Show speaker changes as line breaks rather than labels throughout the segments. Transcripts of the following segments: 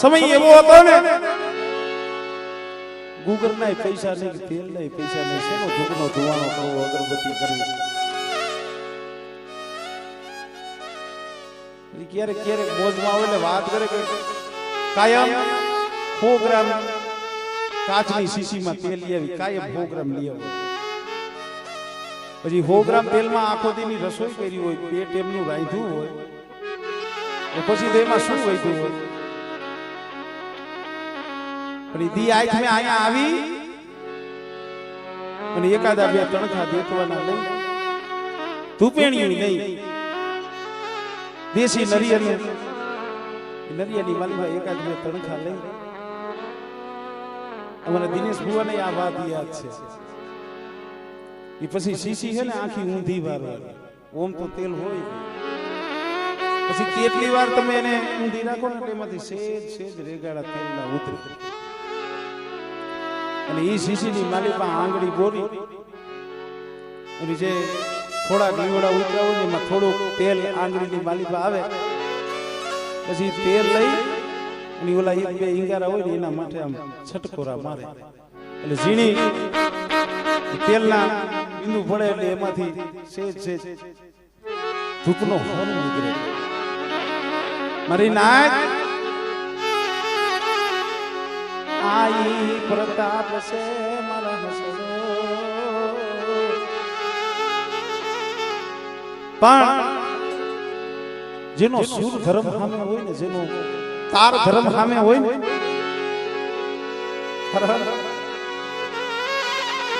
સમય એવો હતો ને ગુગર ના. પૈસા નહીં તેલ નહીં પૈસા નહીં. શેનો ધૂપનો ધુવાણો કરવો અગરબત્તી કરવી? ક્યારેક ક્યારેક મોજમાં આવે એટલે વાત કરે કે કાયમ સો ગ્રામ કાચની શીશીમાં તેલ લઈ આવી કાયમ સો ગ્રામ લઈ આવો પછી સો ગ્રામ તેલમાં આખો દીની રસોઈ કરી હોય પેટ એમનું રાંધ્યું હોય પછી તેમાં શું વધ્યું હોય? પણ દિનેશ ભુવાને આ વાત યાદ છે. એ પછી શીશી છે ને આખી ઊંધી વારવાની ઓમ તો તેલ હોય. પછી કેટલી વાર તમે એને ઊંધી રાખો ને એમાંથી સેજ સેજ રેગાડા તેલના ઉતરે. અને એ શીશીની માલિકા આંગળી બોરી. અને જે થોડા લીવડા ઉતરા હોય એમાં થોડુંક તેલ આંગળીની માલિકા આવે. પછી તેલ લઈ અને ઓલા એક બે ઈંગારા હોય ને એના માટે આમ છટકોરા મારે. એટલે ઝીણી તેલના બિંદુ પડે એટલે એમાંથી સેજ સેજ ધૂપનો હર નીકળે. મારી નાચ આઈ પ્રતાપ છે પણ જેનો સુર ધર્મ સામે હોય ને જેનો તાર ધર્મ સામે હોય ને.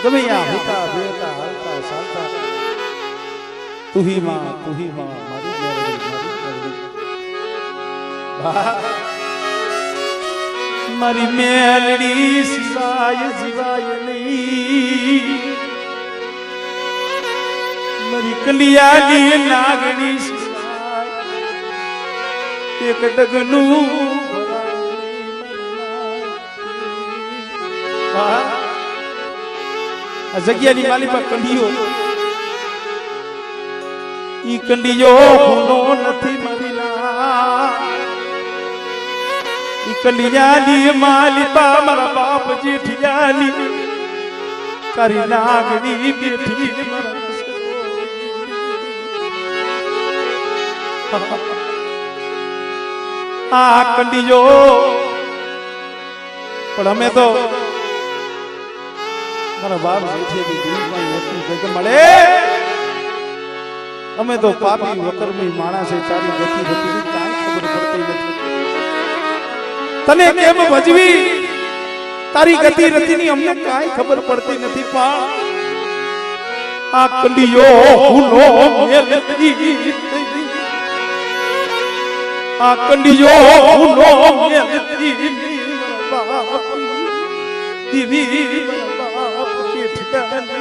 ગમે ત્યાં હોતા ભેતા હાલતા ચાલતા. તુહી માં તુહી માં મારી મારી વાહ મારી મેલડી સિવાય જીવાય નહીં મારી કલિયાની નાગણી સિવાય એક ડગનું. આ જગ્યાની માલી પર કંડિયો ઈ કંડીઓ નથી મારી કલિયાની માલિપા મારા બાપ જેઠિયાની કરી નાગની બેઠી આ કંડીજો પણ અમે તો મારા બાપ જગ્યા મળે. અમે તો પાપી વકરમી માણસે ચાલી તારી ગતિ કાંઈ ખબર પડતી નથી. તને કેમ ભજવી? તારી ગતિ રતિની અમને કાંઈ ખબર પડતી નથી, પા. આ કલિયો હુનો મેલતી આ કંડિયો હુનો મેલતી દીવી ઠકાની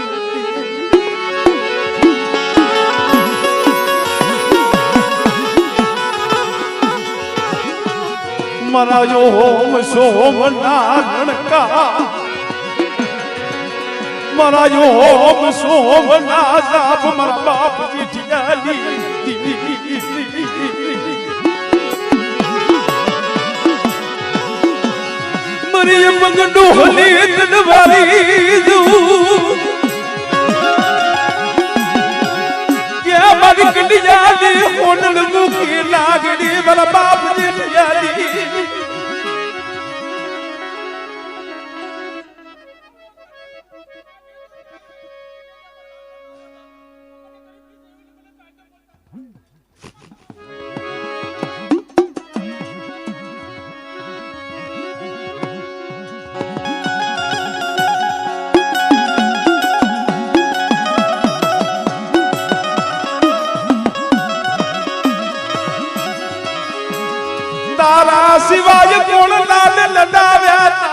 મારા ઓમ સોમ નારણકા મારા જો હોમ સોમ ના જાપ મર બાપ જીઠિયાલી મરી મંગડો હલી તનવારી દઉં. அதுக்கு யாதி ஒன்னு தூக்கி நாகடி வர பாப்பு யாதி તારા સિવાય કોણ લાલ લડાવ્યા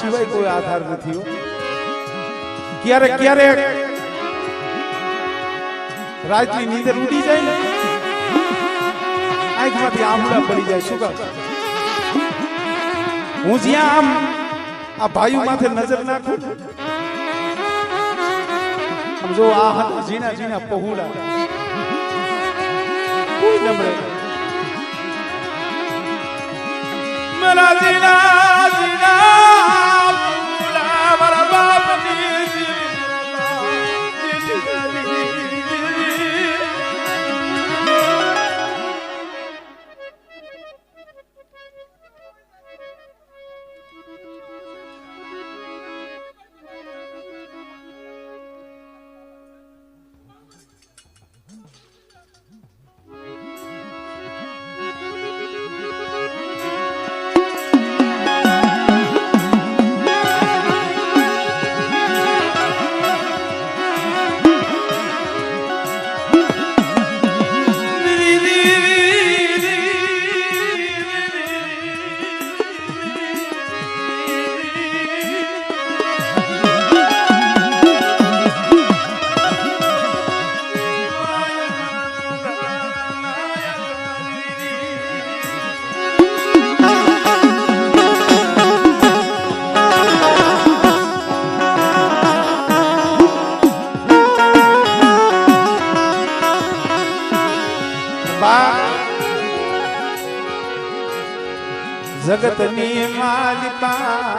સિવાય કોઈ આધાર નથી હો ક્યારેક ક્યારેક રાતની નીંદર ઉડી જાય ને આંખમાંથી આંબળા પડી જાય શું કામ હું જ્યાં આમ આ ભાઈઓ માથે નજર નાખું ને, આમ જો આ હતા ઝીણા ઝીણા પહોળા કોઈ ન મળે મારા ઝીણા ઝીણા જગતની માલિકા.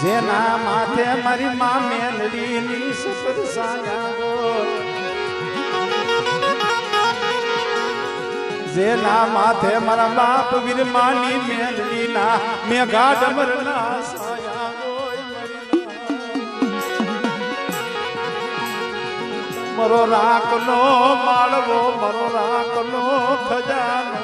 જેના માથે મારી મા મેલડીની સપદ સાયા જેના માથે મારા બાપ વિરમાની મેલડીના મેઘા ડમરના સાયા મરો રાખનો માળવો, મરો રાખનો ખજાનો.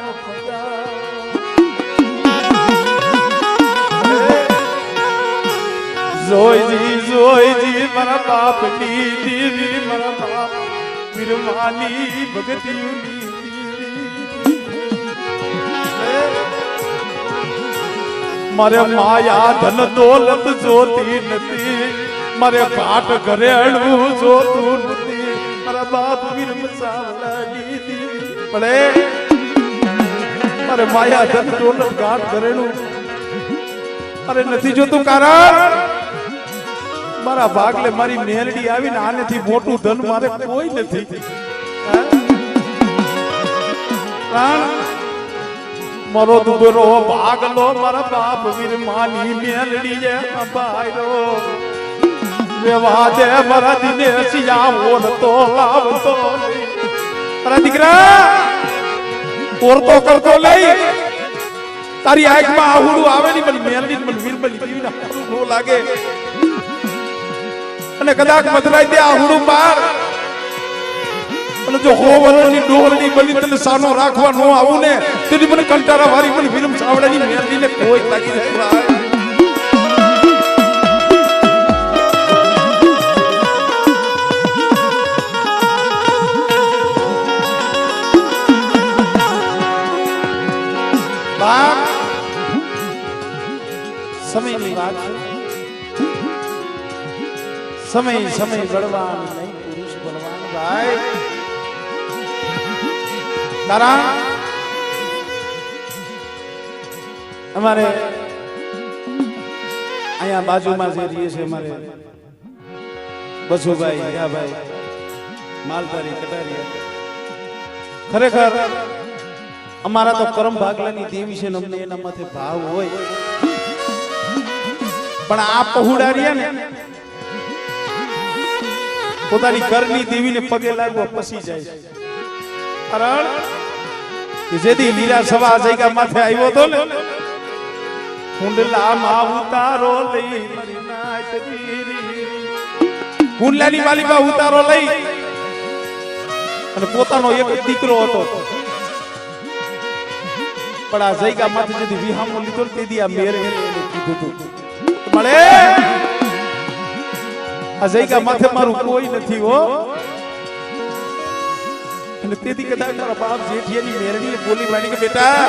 જોઈજી જોઈજી મારા બાપની દીદી મારા બાપ વિરમાની ભગતિયુની મારે માયા ધન દોલત જોતી નથી, મારે ઘાટ ઘરેણું જોતું નથી. મારા બાપ વીર મસાવડા દીદી પડે? મારે માયા ધન દોલત ઘાટ ઘરેણું. અરે નથી જોતું કારણ? મારા ભાગલે મારી મેલડી આવીને આનેથી મોટું ધન મારે કોઈ નથી. મારો દુબરો ભાગલો, મારા બાપ વીર માની મેલડી જે બાયરો વેવા દે મારા દિને સિયા ઓરતો લાવતો તારા દીકરા, ઓરતો કરતો લઈ તારી આંખમાં આહુડું આવે ની પણ મેલડી પણ વીર બની લાગે. અને કદાચ મદરાઈ દે આહુડું પાર અને જો હો વરણની ડોહરની બની તને સાનો રાખવા નો આવું ને, તેની મને કંટારા વારી પણ ફિલ્મ સાવડાની મેલડીને કોઈ લાગી ભાઈ સમયની વાત છે. સમય સમય બળવાન નહીં પુરુષ બળવાન ભાઈ તારા અમારે અહીંયા બાજુમાં જે રહીએ છે અમારે બસુભાઈ હીરાભાઈ માલધારી કટારી. ખરેખર અમારા તો કરમ ભાગલાની દેવી છે ને અમને એના માથે ભાવ હોય. પણ આ પહોળા રહ્યા ને પોતાની ઘરની દેવીને પગે લાગવા પસી જાય કારણ કે જેથી લીલા સવા જગ્યા માથે આવ્યો હતો ને કુંડલામાં ઉતારો લઈ. કુંડલાની માલિકા ઉતારો લઈ અને પોતાનો એક દીકરો હતો. પણ આ જગ્યા માથે જેથી વિહામો લીધો ને, તેથી આ મેરે કીધું હતું મળે? આ માથે મારું કોઈ નથી હો. અને તેથી કદાચ તારા બાપ જેઠિયાની મેરણીએ બોલી વાળી કે, બેટા,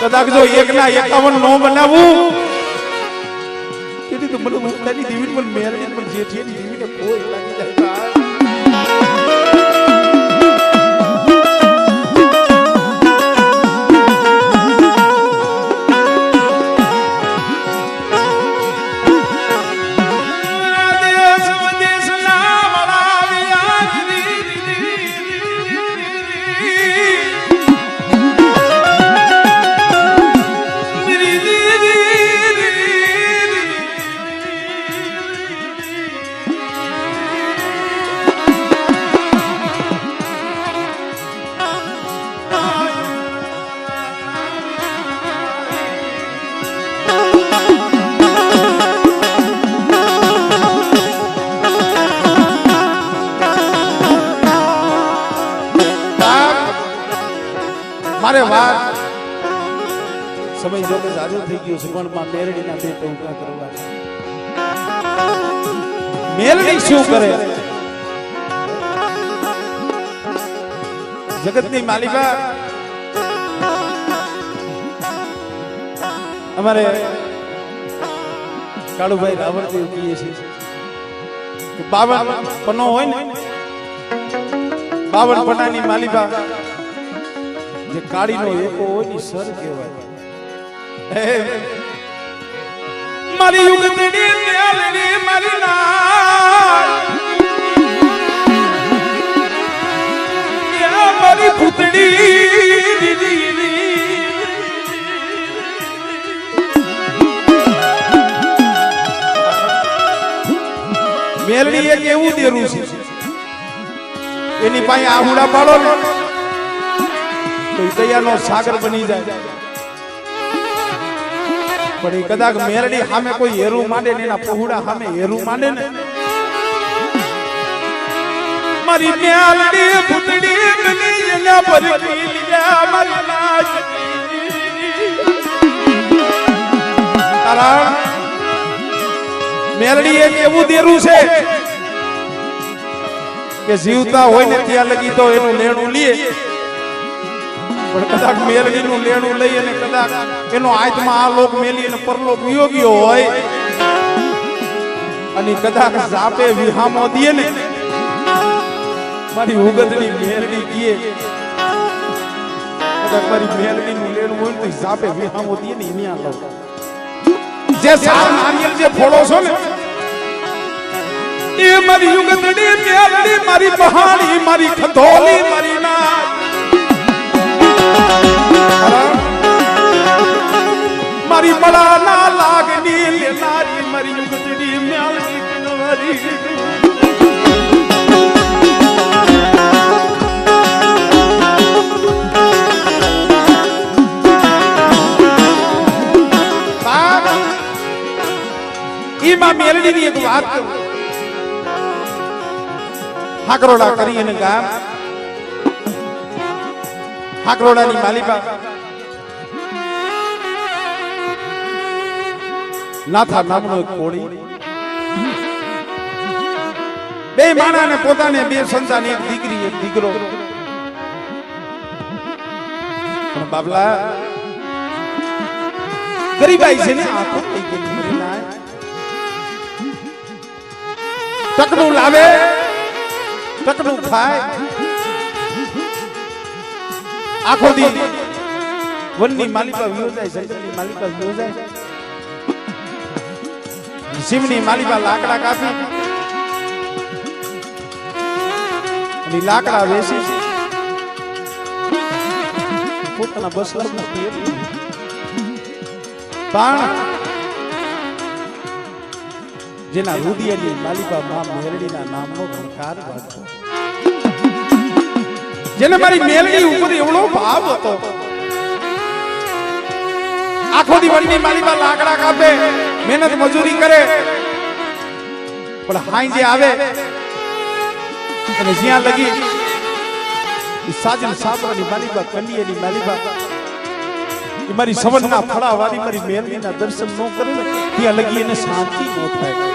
કદાચ જો એક ના એકાવન નો બનાવું. તેથી તો મને મુક્તાની દેવી પણ મેરડી પણ જેઠિયાની દેવીને કોઈ લાગી મેરડી શું કરે? જગતની માલિકા અમારે કાળુભાઈ રાવળજી કહીએ છીએ બાવન પનો હોય ને, બાવન પનાની માલિકા જે કાળીનો એકો હોય ને સર કહેવાય. મારી યુગતડી મેલડી મારી ના મારી પુતડી મેલડી એક એવું દેરું છે. એની પાસે આહુડા પાડો ને, તો સાગર બની જાય. પણ એ કદાચ મેરડી સામે કોઈ હેરું માંડે ને એના પહોળા સામે હેરું માંડે ને. મારી મેલડી ફૂટડી બની એના પર લીધા મારી લાજ કારણ મેલડી એક એવું દેરું છે કે જીવતા હોય ને ત્યાં લગી તો એનું લેણું લે. પણ કદાચ મેલડી નું લેણું લઈ અને કદાચ એનો આત્મા આ લોક મેલી અને પરલોક વિયોગ્યો હોય. અને કદાચ જાપે વિહામો દે ને. મારી ઉગતની મેલડી કીએ. કદાચ મારી મેલડી નું લેણું હોય તો જાપે વિહામો દે ને એની આ જે સાર નારિયેલ જે ફોડો છો ને, એ મારી યુગતડી મેલડી મારી પહાડી મારી ખધોલી મારી નાચ મારી બળા ના લાગની લેનારી, મારી યુગતડી મ્યાલની કનવારી ઈમાં મેલડીની એક વાત હાકરોડા કરી અને ગામ. હાકરોડાની માલિકા નાથા નામનો એક કોળી. બે માણા ને પોતાને બે સંતાન, એક દીકરી, એક દીકરો. બાબલા, ગરીબાઈ છે ને, આખો થઈ ગઈ ટકનું લાવે, ટકનું ખાય. આખો દી વનની માલિકા વિયોજાય માલિકા વિયો જાય શિવની માલિકા લાકડા કાપી. અને લાકડા વેચી પોતાના બસ પણ જેના રુદિયાની માલિકા મા મેરડીના નામનો ભણકાર વાંચો જેને મારી મેલડી ઉપર એવડો ભાવ હતો. આખો દિવસની માલિકા લાકડા કાપે. મહેનત મજૂરી કરે, પણ હાઈ જે આવે, અને જ્યાં લગી સાજન સાબરાની માલિબા કલિયાની માલિબા એ મારી સવનના ફળાવાળી મારી મેલનીના દર્શન ન કરે ને ત્યાં લગી એને શાંતિ ન થાય.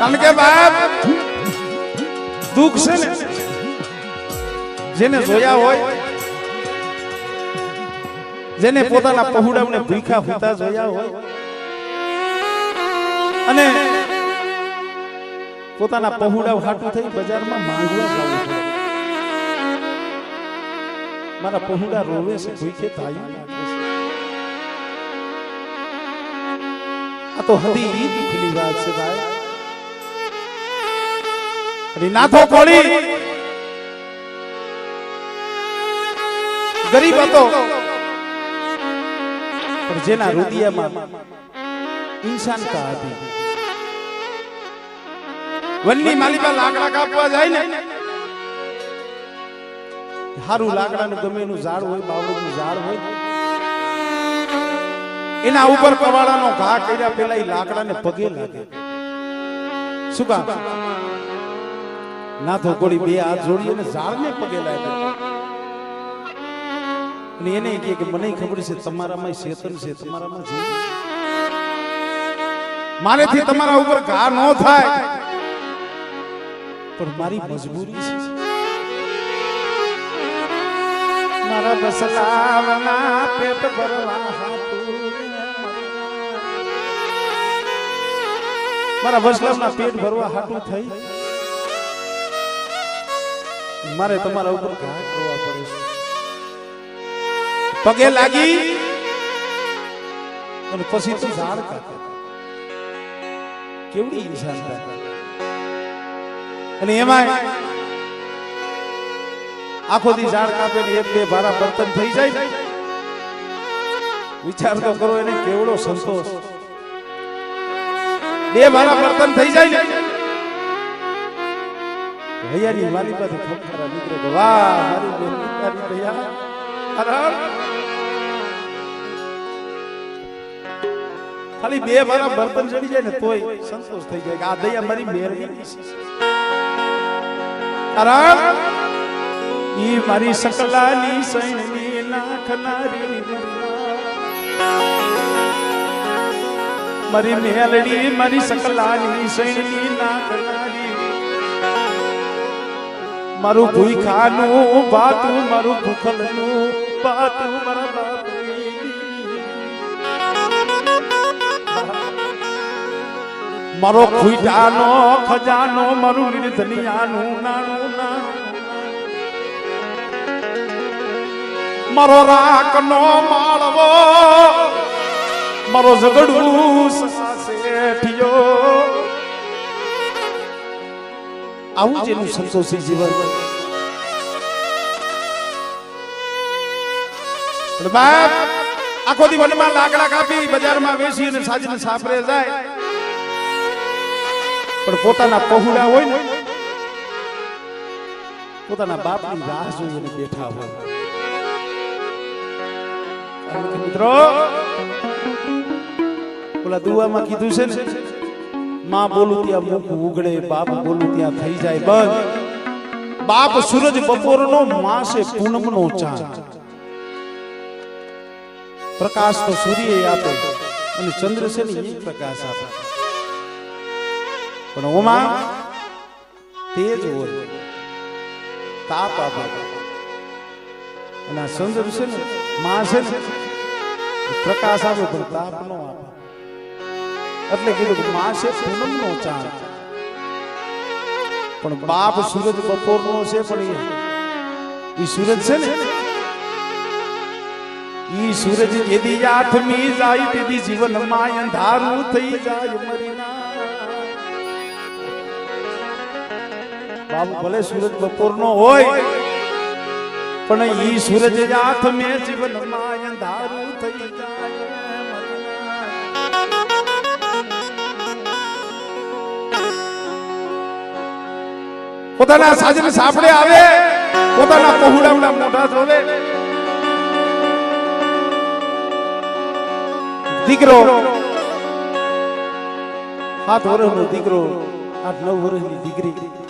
કારણ કે બાપ, દુઃખ છે ને જેને જોયા હોય જેને પોતાના પહોળાને ભૂખા હુતા જોયા હોય. અને પોતાના પહોળા હાટું થઈ બજારમાં માંગવા જવું મારા પહોડા રોવે છે ભૂખે તાયું નાખે આ તો હતી ઈ દુઃખની વાત છે ભાઈ. નાથો કોળી! ગરીબ હતો. પણ જેના હૃદયમાં ઇન્સાનતા હતી. વનની માલિકા લાકડા કાપવા જાય ને, હારું લાકડાનું ગમે એનું ઝાડ હોય, બાવળનું ઝાડ હોય, એના ઉપર કવાડાનો ઘા કર્યા પેલા એ લાકડાને પગે લાગે. શું કામ? નાથો ગોળી બે હાથ જોડી અને ઝાડને પગે લાગે. અને એને કહે કે મને ખબર છે તમારામાં ચેતન છે, તમારામાં છે. મારેથી તમારા ઉપર ઘા ન થાય. પણ મારી મજબૂરી છે. મારા બસલાવના પેટ ભરવા મારા બસલાવના પેટ ભરવા હાટું થઈ. મારે તમારા ઉપર ઘા કરવા પડે છે. પગે લાગી અને પછી તું ઝાડ કાપે. કેવડી ઇન્સાનતા અને એમાં આખો દી ઝાડ કાપે ને એક બે ભારા બર્તન થઈ જાય. વિચાર તો કરો એને કેવડો સંતોષ. બે ભારા બર્તન થઈ જાય ને. હૈયાની વાલી પાસે ખબખારા નીકળે વાહ, મારી બેન ભૈયા. ખાલી બે મારા બર્તન ચડી જાય ને તોય સંતોષ થઈ જાય કે આ દયા મારી મહેરબાની કારણ ઈ મારી સકલાની સૈણની નાખનારી મારી મેલડી, મારી સકલાની સૈણની નાખનારી મારું ભૂખાનું બાતું મારું ભૂખલનું બાતું મારા બાપની. મારો ખુઈટાનો ખજાનો, મારું નિર્ધનિયાનું નાનું નાનું મારો રાખનો માળવો, મારો ઝઘડું શેઠિયો આવું જ એનું સંતોષી જીવન. બાપ, આખો દી વનમાં લાકડા કાપી બજારમાં વેચી અને સાજીને સાપરે જાય. પણ પોતાના પહોળા હોય ને, પોતાના બાપની રાહ જોઈને બેઠા હોય. મિત્રો, ઓલા દુવામાં કીધું છે ને, માં બોલું ત્યાં મુખ ઉગડે, બાપ બોલું ત્યાં થઈ જાય બંધ બાપ સૂરજ બપોરનો માં પૂનમનો ચાંદ. પ્રકાશ તો સૂર્ય આપે, અને ચંદ્ર છે ને એ પ્રકાશ આપે. પણ ઓમાં તેજ હોય, તાપ આપે. અને આ ચંદ્ર છે ને, માં છે ને પ્રકાશ આવે પણ તાપ નો આપે. એટલે કીધું કે માં છે પૂનમનો ચાંદ. પણ બાપ સૂરજ બપોરનો છે પણ એ સૂરજ છે ને, ઈ સૂરજ યદી આઠમી જાય તેથી જીવનમાં અંધારું થઈ જાય, મરીના બાબુ ભલે સૂરજ બપોરનો હોય, પણ ઈ સૂરજ આઠ મે જીવનમાં અંધારું થઈ જાય પોતાના સાજન સાંભળે આવે, પોતાના પહોળાવડા મોઢા જોવે દીકરો સાત વર્ષનો દીકરો, આઠ નવ વર્ષની દીકરી.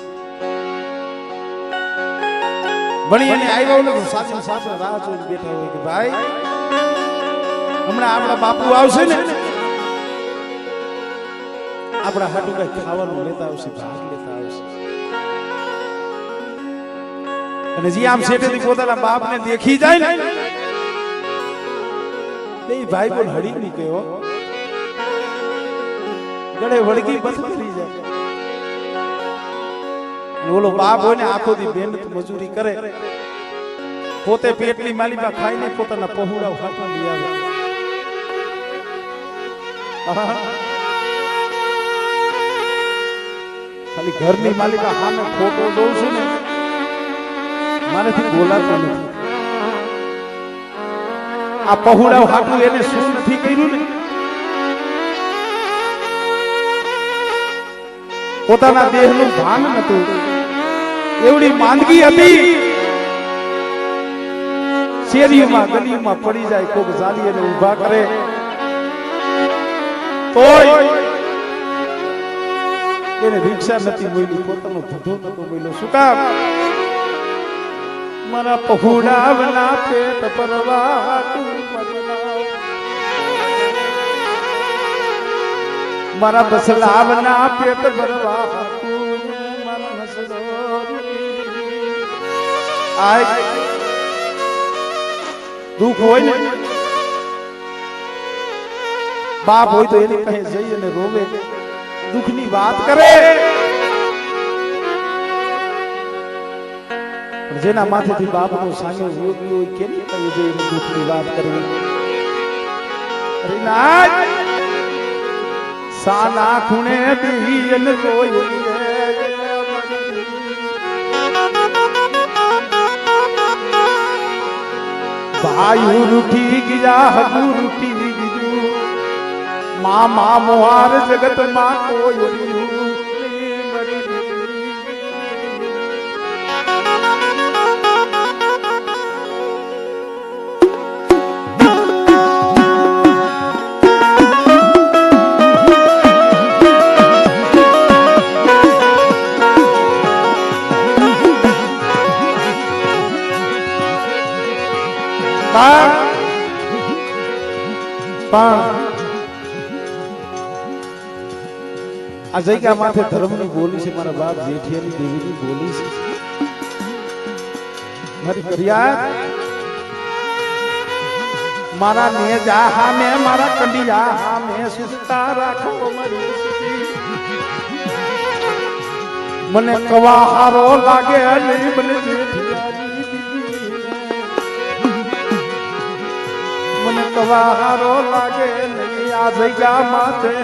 ભણી એને આવ્યા ને સાસુ સાસુ રાહ જોઈને બેઠા હોય કે ભાઈ, હમણાં આપણા બાપુ આવશે ને. આપણા હાટુ કઈ ખાવાનું લેતા આવશે, ભાગ લેતા આવશે. અને જે આમ શેઠેથી પોતાના બાપને દેખી જાય ને બે ભાઈ બોલ હળી નહીં કહેવો ગળે વળગી બંધ કરી જાય. ઓલો બાપ હોય ને આખો દી મહેનત મજૂરી કરે. પોતે પેટની માલીમાં ખાઈને પોતાના પહોળા હાથમાં લઈ આવે. ખાલી ઘરની માલિકા સામે ફોટો જોઉં છું ને, મારાથી બોલાતો નથી. આ પહોળા હાટું એને શું નથી કર્યું ને. પોતાના દેહનું ભાન નતું એવડી માંદગી હતી. શેરીમાં, ગલીમાં પડી જાય, કોક ઝાલી અને ઊભા કરે. તોય એને રિક્ષા નથી મળી, પોતાનો ધંધો નતો મળ્યો. શું કામ? મારા પહોળાવના પેટ પરવા મારા બસલાવના પેટ ભરવા દુઃખ હોય ને? બાપ હોય તો એની પાસે જઈ અને રોવે. દુઃખની વાત કરે. જેના માથેથી બાપનો સાંયો યોગી હોય દુઃખની વાત કરવી? સાના ખૂણે બેહી અને ભાઈ રૂઠી ગયા હગુ રૂઠી ગયું. મામા મોહાર જગતમાં કોઈ મારા બાપ જેઠિયાની દેવીની મારી મારા નેજા હામે મારા રાખો મારી મને કવા હારો લાગે મને કવારો લાગે નહીં આ જગ્યા માથે.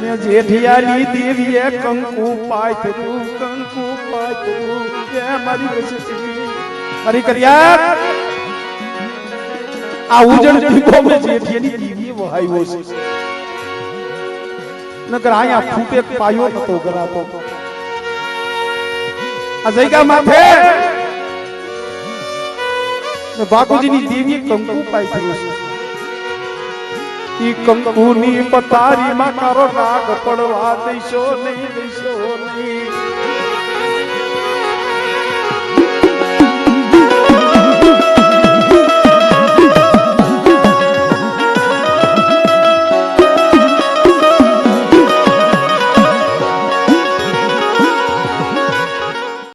ને જેઠિયાની દેવીએ કંકુ પાથરું કંકુ પાથરું કે મારી બચતી મારી કર્યા આ ઉજળ દીપો મે જેઠિયાની દેવીએ વહાવ્યો છે. નકર અહીંયા ફૂટે પાયો નતો ગરાતો. આ જગ્યા માથે ને બાપુજીની દેવીએ કંકુ પાથર્યું છે. ઈ કંકુની પતારીમાં કારો નાગ પડવા દઈશો, નહીં દઈશો, નહીં.